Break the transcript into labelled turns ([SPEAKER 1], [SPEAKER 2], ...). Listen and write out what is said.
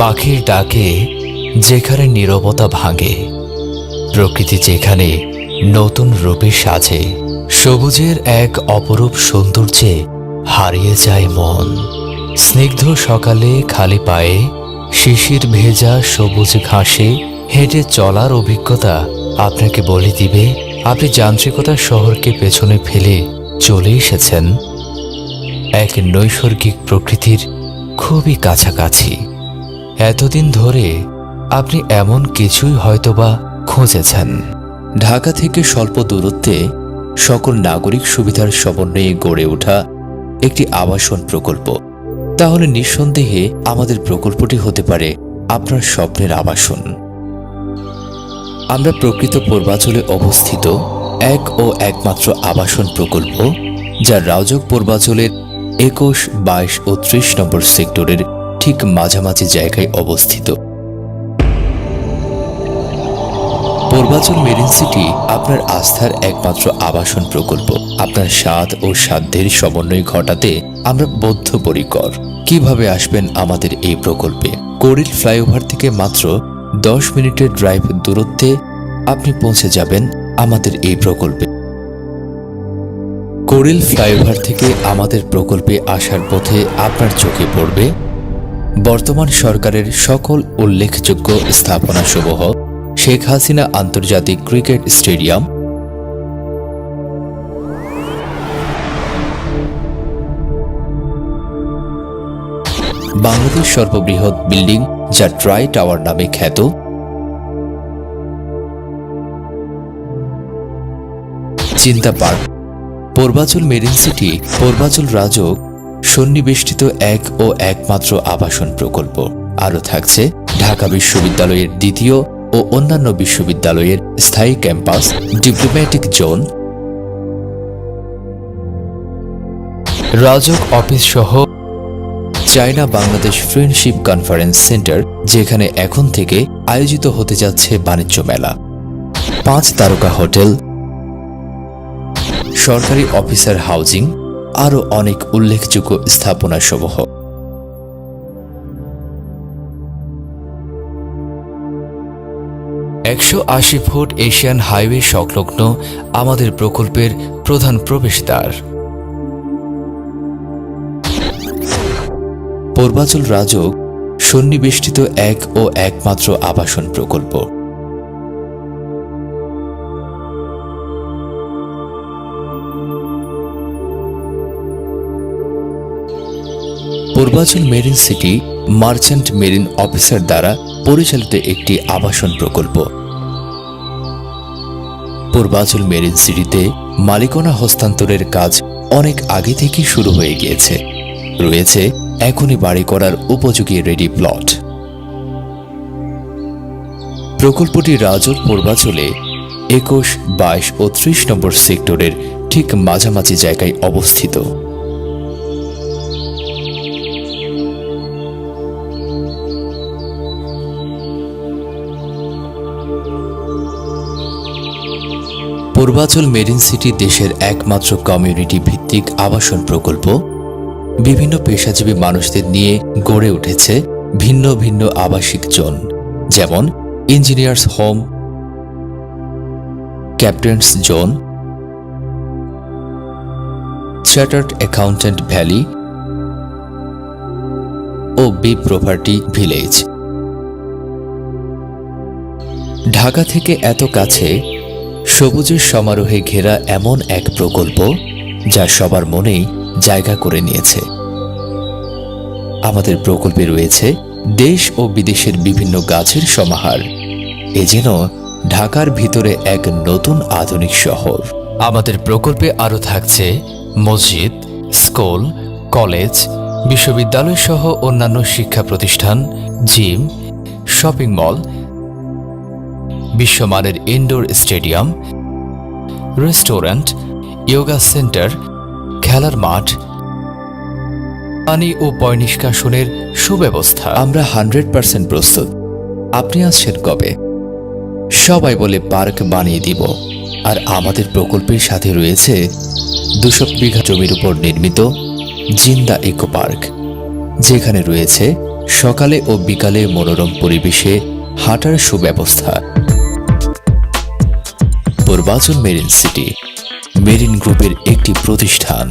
[SPEAKER 1] পাখির ডাকে যেখানে নীরবতা ভাঙে, প্রকৃতি যেখানে নতুন রূপে সাজে, সবুজের এক অপরূপ সৌন্দর্যে হারিয়ে যায় মন। স্নিগ্ধ সকালে খালি পায়ে শিশির ভেজা সবুজ ঘাসে হেঁটে চলার অভিজ্ঞতা আপনাকে বলে দিবে, আপনি যান্ত্রিকতা শহরকে পেছনে ফেলে চলে এসেছেন। এক নৈসর্গিক প্রকৃতির খুবই কাছাকাছি। এতদিন ধরে আপনি এমন কিছুই হয়তোবা খুঁজেছেন। ঢাকা থেকে স্বল্প দূরত্বে সকল নাগরিক সুবিধার সমন্বয়ে গড়ে ওঠা একটি আবাসন প্রকল্প। তাহলে নিঃসন্দেহে আমাদের প্রকল্পটি হতে পারে আপনার স্বপ্নের আবাসন। আমরা প্রকৃত পূর্বাচলে অবস্থিত এক ও একমাত্র আবাসন প্রকল্প যা রাজক পূর্বাচলের একুশ, বাইশ ও ত্রিশ নম্বর সেক্টরের ঠিক মাঝামাঝি জায়গায় অবস্থিত। পূর্বাচল মেরিন সিটি আপনার আস্থার একমাত্র আবাসন প্রকল্প। আপনার স্বাদ ও সাধ্যের সমন্বয় ঘটাতে আমরা বদ্ধপরিকর। কীভাবে আসবেন আমাদের এই প্রকল্পে? কোরিল ফ্লাইওভার থেকে মাত্র দশ মিনিটের ড্রাইভ দূরত্বে আপনি পৌঁছে যাবেন আমাদের এই প্রকল্পে। কোরিল ফ্লাইওভার থেকে আমাদের প্রকল্পে আসার পথে আপনার চোখে পড়বে বর্তমান সরকারের সকল উল্লেখযোগ্য স্থাপনাসমূহ শেখ হাসিনা আন্তর্জাতিক ক্রিকেট স্টেডিয়াম, বাংলাদেশ সর্ববৃহৎ বিল্ডিং যা ট্রাই টাওয়ার নামে খ্যাত, চিন্তা park, Purbachal marine city, Purbachal RAJUK সন্নিবেষ্টিত এক ও একমাত্র আবাসন প্রকল্প। আরও থাকছে ঢাকা বিশ্ববিদ্যালয়ের দ্বিতীয় ও অন্যান্য বিশ্ববিদ্যালয়ের স্থায়ী campus diplomatic zone RAJUK office সহ China Bangladesh friendship conference centre যেখানে এখন থেকে আয়োজিত হতে যাচ্ছে বাণিজ্য মেলা। পাঁচ তারকা হোটেল, সরকারি অফিসার হাউজিং আরও অনেক উল্লেখযোগ্য স্থাপনা সমূহ একশো আশি ফুট এশিয়ান হাইওয়ে সংলগ্ন আমাদের প্রকল্পের প্রধান প্রবেশদ্বার। পূর্বাচল রাজক সন্নিবেষ্টিত এক ও একমাত্র আবাসন প্রকল্প। Purbachal marine city merchant marine officer দ্বারা পরিচালিত একটি আবাসন প্রকল্প। পূর্বাচল মেরিন সিটিতে মালিকানা হস্তান্তরের কাজ অনেক আগে থেকেই শুরু হয়ে গিয়েছে। রয়েছে এখনই বাড়ি করার উপযোগী রেডি প্লট প্রকল্পটি রাজর পূর্বাচলে একুশ, বাইশ ও ত্রিশ নম্বর সেক্টরের ঠিক মাঝামাঝি জায়গায় অবস্থিত। পূর্বাচল মেরিন সিটি দেশের একমাত্র কমিউনিটি ভিত্তিক আবাসন প্রকল্প বিভিন্ন পেশাজীবী মানুষদের নিয়ে গড়ে উঠেছে ভিন্ন ভিন্ন আবাসিক জোন, যেমন engineers home, captains zone, chartered accountant valley ও বি প্রপার্টি ভিলেজ। ঢাকা থেকে এত কাছে সবুজের সমারোহে ঘেরা এমন এক প্রকল্প যা সবার মনেই জায়গা করে নিয়েছে। আমাদের প্রকল্পে রয়েছে দেশ ও বিদেশের বিভিন্ন গাছের সমাহার। এ যেন ঢাকার ভিতরে এক নতুন আধুনিক শহর। আমাদের প্রকল্পে আরও থাকছে মসজিদ, স্কুল, কলেজ, বিশ্ববিদ্যালয় সহ অন্যান্য শিক্ষা প্রতিষ্ঠান, জিম, শপিং মল বিশ্বমানের indoor stadium, restaurant yoga centre, খেলার মাঠ, পানি ও পয় নিষ্কাশনের সুব্যবস্থা। আমরা হান্ড্রেড পার্সেন্ট প্রস্তুত। আপনি আসছেন কবে? সবাই বলে পার্ক বানিয়ে দিব। আর আমাদের প্রকল্পের সাথে রয়েছে দুশো বিঘা জমির উপর নির্মিত জিন্দা ইকো পার্ক, যেখানে রয়েছে সকালে ও বিকালে মনোরম পরিবেশে হাঁটার সুব্যবস্থা। পূর্বাচল মেরিন সিটি মেরিন গ্রুপের একটি প্রতিষ্ঠান।